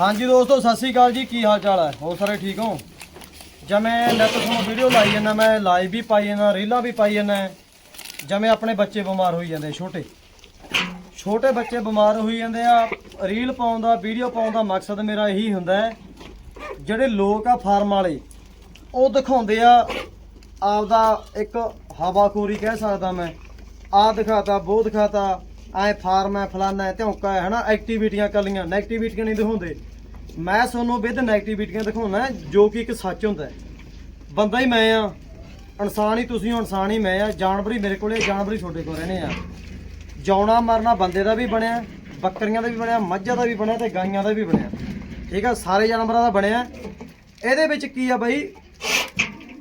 ਹਾਂਜੀ ਦੋਸਤੋ, ਸਤਿ ਸ੍ਰੀ ਅਕਾਲ ਜੀ। ਕੀ ਹਾਲ ਚਾਲ ਹੈ? ਹੋਰ ਸਾਰੇ ਠੀਕ ਹੋ? ਜਦ ਮੈਂ ਨੈਟ ਤੋਂ ਵੀਡੀਓ ਲਾਈ ਜਾਂਦਾ, ਮੈਂ ਲਾਈਵ ਵੀ ਪਾਈ ਜਾਂਦਾ, ਰੀਲਾਂ ਵੀ ਪਾਈ ਜਾਂਦਾ। ਜਿਵੇਂ ਆਪਣੇ ਬੱਚੇ ਬਿਮਾਰ ਹੋਈ ਜਾਂਦੇ, ਛੋਟੇ। ਛੋਟੇ ਬੱਚੇ ਬਿਮਾਰ ਹੋਈ ਜਾਂਦੇ ਆ ਰੀਲ ਪਾਉਣ ਦਾ ਵੀਡੀਓ ਪਾਉਣ ਦਾ ਮਕਸਦ ਮੇਰਾ ਇਹੀ ਹੁੰਦਾ ਹੈ, ਜਿਹੜੇ ਲੋਕ ਆ ਫਾਰਮ ਵਾਲੇ, ਉਹ ਦਿਖਾਉਂਦੇ ਆ ਆਪਦਾ ਇੱਕ ਹਵਾਖੋਰੀ ਕਹਿ ਸਕਦਾ ਮੈਂ ਆ ਦਿਖਾਤਾ ਉਹ ਦਿਖਾਤਾ ਐ ਫਾਰਮ ਐ ਫਲਾਨਾ ਐ ਧੌਂਕਾ ਹੈ, ਹਨਾ? ਐਕਟੀਵਿਟੀਆਂ ਕੱਲੀਆਂ ਨੈਗੇਟਿਵਿਟੀਆਂ ਨਹੀਂ ਦਿਖਾਉਂਦੇ। ਮੈਂ ਤੁਹਾਨੂੰ ਵਿਦ ਨੈਗੇਟਿਵਿਟੀਆਂ ਦਿਖਾਉਣਾ ਜੋ ਕਿ ਇੱਕ ਸੱਚ ਹੁੰਦਾ ਬੰਦਾ ਹੀ ਮੈਂ ਆ ਇਨਸਾਨ ਹੀ ਤੁਸੀਂ ਹੋ, ਇਨਸਾਨ ਹੀ ਮੈਂ ਆ ਜਾਨਵਰ ਹੀ ਮੇਰੇ ਕੋਲੇ ਜਾਨਵਰ ਹੀ ਤੁਹਾਡੇ ਕੋਲ ਰਹਿਣੇ ਆ। ਜਾਉਣਾ ਮਰਨਾ ਬੰਦੇ ਦਾ ਵੀ ਬਣਿਆ, ਬੱਕਰੀਆਂ ਦਾ ਵੀ ਬਣਿਆ, ਮੱਝਾਂ ਦਾ ਵੀ ਬਣਿਆ ਤੇ ਗਾਈਆਂ ਦਾ ਵੀ ਬਣਿਆ। ਠੀਕ ਆ? ਸਾਰੇ ਜਾਨਵਰਾਂ ਦਾ ਬਣਿਆ। ਇਹਦੇ ਵਿੱਚ ਕੀ ਆ ਬਈ?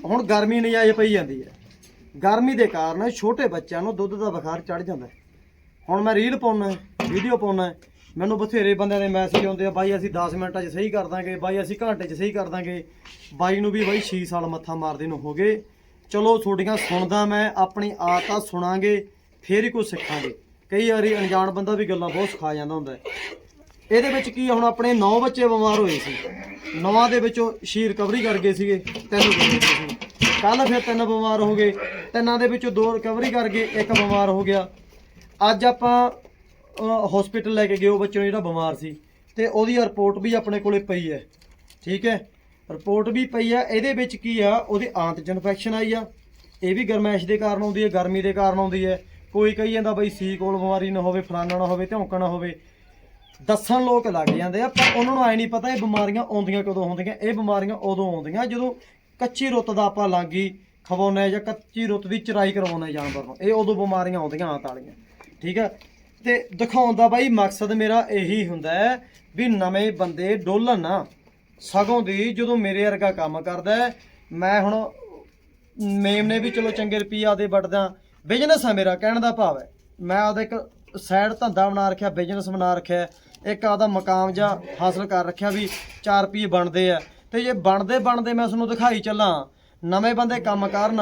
ਹੁਣ ਗਰਮੀ ਨਜਾਇਜ਼ ਪਈ ਜਾਂਦੀ ਹੈ। ਗਰਮੀ ਦੇ ਕਾਰਨ ਛੋਟੇ ਬੱਚਿਆਂ ਨੂੰ ਦੁੱਧ ਦਾ ਬੁਖਾਰ ਚੜ ਜਾਂਦਾ ਹੁਣ ਮੈਂ ਰੀਲ ਪਾਉਣਾ ਵੀਡੀਓ ਪਾਉਣਾ। ਮੈਨੂੰ ਬਥੇਰੇ ਬੰਦਿਆਂ ਦੇ ਮੈਸੇਜ ਆਉਂਦੇ ਆ, ਬਾਈ ਅਸੀਂ 10 ਮਿੰਟਾਂ 'ਚ ਸਹੀ ਕਰ ਦਾਂਗੇ, ਬਾਈ ਅਸੀਂ ਘੰਟੇ 'ਚ ਸਹੀ ਕਰ ਦਾਂਗੇ। ਬਾਈ ਨੂੰ ਵੀ ਬਾਈ 6 ਸਾਲ ਮੱਥਾ ਮਾਰਦੇ ਨੂੰ ਹੋ ਗਏ। ਚਲੋ ਤੁਹਾਡੀਆਂ ਸੁਣਦਾ ਮੈਂ, ਆਪਣੀ ਆਦਤਾਂ ਸੁਣਾਂਗੇ, ਫੇਰ ਹੀ ਕੁਝ ਸਿੱਖਾਂਗੇ। ਕਈ ਵਾਰੀ ਅਣਜਾਣ ਬੰਦਾ ਵੀ ਗੱਲਾਂ ਬਹੁਤ ਸਿਖਾ ਜਾਂਦਾ ਹੁੰਦਾ ਇਹਦੇ ਵਿੱਚ ਕੀ ਹੁਣ ਆਪਣੇ 9 ਬੱਚੇ ਬਿਮਾਰ ਹੋਏ ਸੀ। ਨੌਵਾਂ ਦੇ ਵਿੱਚੋਂ ਛੇ ਰਿਕਵਰੀ ਕਰ ਗਏ ਸੀਗੇ, ਤਿੰਨ ਗਏ ਕੱਲ ਫਿਰ ਤਿੰਨ ਬਿਮਾਰ ਹੋ ਗਏ। ਤਿੰਨਾਂ ਦੇ ਵਿੱਚੋਂ ਦੋ ਰਿਕਵਰੀ ਕਰ ਗਏ, ਇੱਕ ਬਿਮਾਰ ਹੋ ਗਿਆ। ਅੱਜ ਆਪਾਂ ਹਸਪੀਟਲ ਲੈ ਕੇ ਗਏ ਉਹ ਬੱਚੇ ਨੂੰ ਜਿਹੜਾ ਬਿਮਾਰ ਸੀ। ਤੇ ਉਹਦੀ ਰਿਪੋਰਟ ਵੀ ਆਪਣੇ ਕੋਲੇ ਪਈ ਹੈ। ਠੀਕ ਹੈ? ਰਿਪੋਰਟ ਵੀ ਪਈ ਆ ਇਹਦੇ ਵਿੱਚ ਕੀ ਆ? ਉਹਦੇ ਆਂਤ 'ਚ ਇਨਫੈਕਸ਼ਨ ਆਈ ਆ। ਇਹ ਵੀ ਗਰਮੈਸ਼ ਦੇ ਕਾਰਨ ਆਉਂਦੀ ਹੈ, ਗਰਮੀ ਦੇ ਕਾਰਨ ਆਉਂਦੀ ਹੈ। ਕੋਈ ਕਹੀ ਜਾਂਦਾ ਬਈ ਸੀ ਕੋਲ ਬਿਮਾਰੀ ਨਾ ਹੋਵੇ, ਫਲਾਨਾ ਨਾ ਹੋਵੇ, ਧੌਂਕਾ ਨਾ ਹੋਵੇ। ਦੱਸਣ ਲੋਕ ਲੱਗ ਜਾਂਦੇ ਆ, ਪਰ ਉਹਨਾਂ ਨੂੰ ਐ ਨਹੀਂ ਪਤਾ ਇਹ ਬਿਮਾਰੀਆਂ ਆਉਂਦੀਆਂ ਕਦੋਂ ਹੁੰਦੀਆਂ। ਇਹ ਬਿਮਾਰੀਆਂ ਉਦੋਂ ਆਉਂਦੀਆਂ ਜਦੋਂ ਕੱਚੀ ਰੁੱਤ ਦਾ ਆਪਾਂ ਲਾਗੀ ਖਵਾਉਣਾ ਜਾਂ ਕੱਚੀ ਰੁੱਤ ਦੀ ਚਰਾਈ ਕਰਵਾਉਣਾ ਜਾਨਵਰ ਨੂੰ। ਇਹ ਉਦੋਂ ਬਿਮਾਰੀਆਂ ਆਉਂਦੀਆਂ ਆਂਤ ਵਾਲੀਆਂ। ਠੀਕ ਆ? ਤੇ ਦਿਖਾਉਣ ਦਾ ਬਾਈ ਮਕਸਦ ਮੇਰਾ ਇਹੀ ਹੁੰਦਾ ਹੈ ਵੀ ਨਵੇਂ ਬੰਦੇ ਡੋਲਣ ਨਾ। ਸਗੋਂ ਦੀ ਜਦੋਂ ਮੇਰੇ ਵਰਗਾ ਕੰਮ ਕਰਦਾ ਮੈਂ ਹੁਣ ਮੇਮ ਨੇ ਵੀ ਚਲੋ ਚੰਗੇ ਰੁਪਈਆ ਦੇ ਵੱਟਦਾ। ਬਿਜ਼ਨਸ ਆ ਮੇਰਾ, ਕਹਿਣ ਦਾ ਭਾਵ ਹੈ। ਮੈਂ ਆਪਦਾ ਇੱਕ ਸਾਈਡ ਧੰਦਾ ਬਣਾ ਰੱਖਿਆ ਬਿਜ਼ਨਸ ਬਣਾ ਰੱਖਿਆ ਇੱਕ ਆਪਦਾ ਮਕਾਮ ਜਾਂ ਹਾਸਲ ਕਰ ਰੱਖਿਆ ਵੀ 4 ਰੁਪਏ ਬਣਦੇ ਆ। ਤੇ ਜੇ ਬਣਦੇ ਬਣਦੇ ਮੈਂ ਤੁਹਾਨੂੰ ਦਿਖਾਈ ਚੱਲਾਂ। ਨਵੇਂ ਬੰਦੇ ਕੰਮ ਕਰਨ,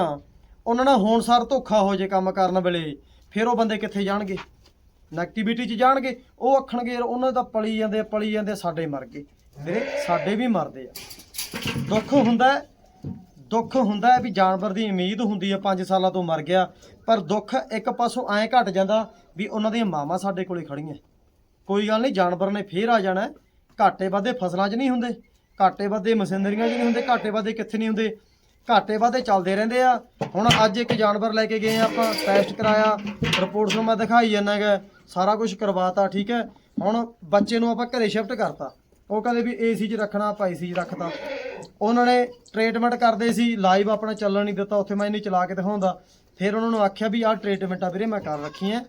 ਉਹਨਾਂ ਨਾਲ ਹੁਣ ਸਾਰ ਧੋਖਾ ਹੋ ਜੇ ਕੰਮ ਕਰਨ ਵੇਲੇ। ਫਿਰ ਉਹ ਬੰਦੇ ਕਿੱਥੇ ਜਾਣਗੇ? ਨੈਗੇਟਿਵਿਟੀ 'ਚ ਜਾਣਗੇ। ਉਹ ਆਖਣਗੇ, ਯਾਰ ਉਹਨਾਂ ਦਾ ਪਲੀ ਜਾਂਦੇ ਪਲੀ ਜਾਂਦੇ, ਸਾਡੇ ਮਰ ਗਏ। ਵੀਰੇ, ਸਾਡੇ ਵੀ ਮਰਦੇ ਆ। ਦੁੱਖ ਹੁੰਦਾ ਦੁੱਖ ਹੁੰਦਾ ਹੈ ਵੀ ਜਾਨਵਰ ਦੀ ਉਮੀਦ ਹੁੰਦੀ ਹੈ 5 ਸਾਲਾਂ ਤੋਂ ਮਰ ਗਿਆ, ਪਰ ਦੁੱਖ ਇੱਕ ਪਾਸੋਂ ਐਂ ਘਟ ਜਾਂਦਾ ਵੀ ਉਹਨਾਂ ਦੀਆਂ ਮਾਵਾਂ ਸਾਡੇ ਕੋਲੇ ਖੜੀਆਂ ਕੋਈ ਗੱਲ ਨਹੀਂ, ਜਾਨਵਰ ਨੇ ਫੇਰ ਆ ਜਾਣਾ ਘਾਟੇ ਵਾਧੇ ਫਸਲਾਂ 'ਚ ਨਹੀਂ ਹੁੰਦੇ, ਘਾਟੇ ਵਾਧੇ ਮਸ਼ੀਨਰੀਆਂ 'ਚ ਨਹੀਂ ਹੁੰਦੇ, ਘਾਟੇ ਵਾਧੇ ਕਿੱਥੇ ਨਹੀਂ ਹੁੰਦੇ। ਘਾਟੇ ਵਾਧੇ ਚੱਲਦੇ ਰਹਿੰਦੇ ਆ। ਹੁਣ ਅੱਜ ਇੱਕ ਜਾਨਵਰ ਲੈ ਕੇ ਗਏ ਆ ਆਪਾਂ ਟੈਸਟ ਕਰਾਇਆ। ਰਿਪੋਰਟਸ ਨੂੰ ਮੈਂ ਦਿਖਾਈ ਜਾਂਦਾ ਗਾ ਸਾਰਾ ਕੁਝ ਕਰਵਾਤਾ, ਠੀਕ ਹੈ। ਹੁਣ ਬੱਚੇ ਨੂੰ ਆਪਾਂ ਘਰੇ ਸ਼ਿਫਟ ਕਰਤਾ। ਉਹ ਕਹਿੰਦੇ ਵੀ ਏਸੀ 'ਚ ਰੱਖਣਾ, ਆਪਾਂ ਏਸੀ 'ਚ ਰੱਖਤਾ। ਉਹਨਾਂ ਨੇ ਟ੍ਰੀਟਮੈਂਟ ਕਰਦੇ ਸੀ। ਲਾਈਵ ਆਪਣਾ ਚੱਲਣ ਨਹੀਂ ਦਿੱਤਾ, ਉੱਥੇ ਮੈਂ ਨਹੀਂ ਚਲਾ ਕੇ ਦਿਖਾਉਂਦਾ। ਫਿਰ ਉਹਨਾਂ ਨੂੰ ਆਖਿਆ ਵੀ ਆਹ ਟ੍ਰੀਟਮੈਂਟ ਆ ਵੀਰੇ, ਮੈਂ ਕਰ ਰੱਖੀ ਹੈ।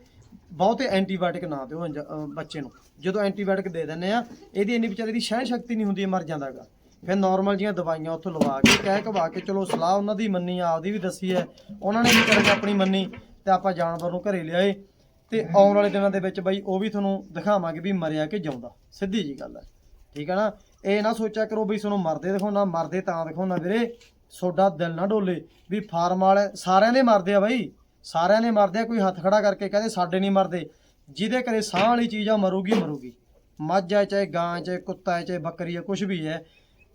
ਬਹੁਤੇ ਐਂਟੀਬਾਇਓਟਿਕ ਨਾ ਦਿਓ ਬੱਚੇ ਨੂੰ। ਜਦੋਂ ਐਂਟੀਬਾਇਓਟਿਕ ਦੇ ਦਿੰਦੇ ਆ, ਇਹਦੀ ਇੰਨੀ ਵਿਚਾਰੇ ਦੀ ਸਹਿਣ ਸ਼ਕਤੀ ਨਹੀਂ ਹੁੰਦੀ, ਇਹ ਮਰ ਜਾਂਦਾਗਾ ਫਿਰ ਨਾਰਮਲ ਜੀਆਂ ਦਵਾਈਆਂ ਉੱਥੋਂ ਲਵਾ ਕੇ, ਕਹਿ ਕਵਾ ਕੇ, ਚਲੋ ਸਲਾਹ ਉਹਨਾਂ ਦੀ ਮੰਨੀ, ਆਪਦੀ ਵੀ ਦੱਸੀ ਹੈ। ਉਹਨਾਂ ਨੇ ਵੀ ਕਰਕੇ ਆਪਣੀ ਮੰਨੀ ਤੇ ਆਪਾਂ ਜਾਨਵਰ ਨੂੰ ਘਰੇ ਲਿਆਏ ਤੇ ਆਉਣ ਵਾਲੇ ਦਿਨਾਂ ਦੇ ਵਿੱਚ ਬਾਈ ਉਹ ਵੀ ਤੁਹਾਨੂੰ ਦਿਖਾਵਾਂਗੇ ਵੀ ਮਰਿਆ ਕਿ ਜਿਉਂਦਾ। ਸਿੱਧੀ ਜੀ ਗੱਲ ਹੈ। ਠੀਕ ਹੈ ਨਾ? ਇਹ ਨਾ ਸੋਚਿਆ ਕਰੋ ਵੀ ਤੁਹਾਨੂੰ ਮਰਦੇ ਦਿਖਾਉਣਾ ਮਰਦੇ ਤਾਂ ਦਿਖਾਉਣਾ ਵੀਰੇ। ਤੁਹਾਡਾ ਦਿਲ ਨਾ ਡੋਲੇ ਵੀ ਫਾਰਮ ਵਾਲੇ ਸਾਰਿਆਂ ਦੇ ਮਰਦੇ ਆ ਬਾਈ। ਸਾਰਿਆਂ ਦੇ ਮਰਦੇ ਆ, ਕੋਈ ਹੱਥ ਖੜਾ ਕਰਕੇ ਕਹਿੰਦੇ ਸਾਡੇ ਨਹੀਂ ਮਰਦੇ। ਜਿਹਦੇ ਘਰੇ ਸਾਹ ਵਾਲੀ ਚੀਜ਼ ਆ ਮਰੂਗੀ ਮਰੂਗੀ। ਮੱਝ ਹੈ ਚਾਹੇ ਗਾਂ ਚਾਹੇ ਕੁੱਤਾ ਹੈ ਚਾਹੇ ਬੱਕਰੀ ਹੈ ਕੁਝ ਵੀ ਹੈ।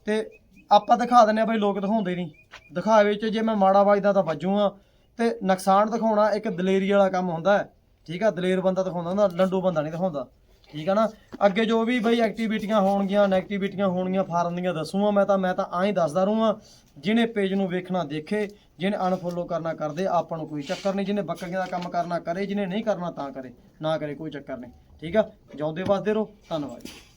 ਤੇ ਆਪਾਂ ਦਿਖਾ ਦਿੰਦੇ ਆ ਬਈ ਲੋਕ ਦਿਖਾਉਂਦੇ ਨਹੀਂ। ਦਿਖਾਵੇ ਚ ਜੇ ਮੈਂ ਮਾੜਾ ਵੱਜਦਾ ਤਾਂ ਵੱਜੂਗਾ ਤੇ ਨੁਕਸਾਨ ਦਿਖਾਉਣਾ ਇੱਕ ਦਲੇਰੀ ਵਾਲਾ ਕੰਮ ਹੁੰਦਾ ਹੈ। ਠੀਕ ਆ, ਦਲੇਰ ਬੰਦਾ ਦਿਖਾਉਂਦਾ ਹੁੰਦਾ, ਲੰਡੂ ਬੰਦਾ ਨਹੀਂ ਦਿਖਾਉਂਦਾ। ਠੀਕ ਆ ਨਾ? ਅੱਗੇ ਜੋ ਵੀ ਬਈ ਐਕਟੀਵਿਟੀਆਂ ਹੋਣਗੀਆਂ ਨੈਗੇਟਿਵਿਟੀਆਂ ਹੋਣਗੀਆਂ ਫਾਰਮ ਦੀਆਂ ਦੱਸੂਗਾ ਮੈਂ ਤਾਂ ਮੈਂ ਤਾਂ ਆਂ ਹੀ ਦੱਸਦਾ ਰਹੂੰਗਾ। ਜਿਹਨੇ ਪੇਜ ਨੂੰ ਵੇਖਣਾ, ਦੇਖੇ, ਜਿਹਨੇ ਅਨਫੋਲੋ ਕਰਨਾ, ਕਰਦੇ, ਆਪਾਂ ਨੂੰ ਕੋਈ ਚੱਕਰ ਨਹੀਂ। ਜਿਹਨੇ ਬੱਕਰੀਆਂ ਦਾ ਕੰਮ ਕਰਨਾ, ਕਰੇ, ਜਿਹਨੇ ਨਹੀਂ ਕਰਨਾ, ਤਾਂ ਕਰੇ। ਨਾ ਕਰੇ, ਕੋਈ ਚੱਕਰ ਨਹੀਂ। ਠੀਕ ਆ? ਜਾਉਂਦੇ ਵੱਸਦੇ ਰਹੋ। ਧੰਨਵਾਦ।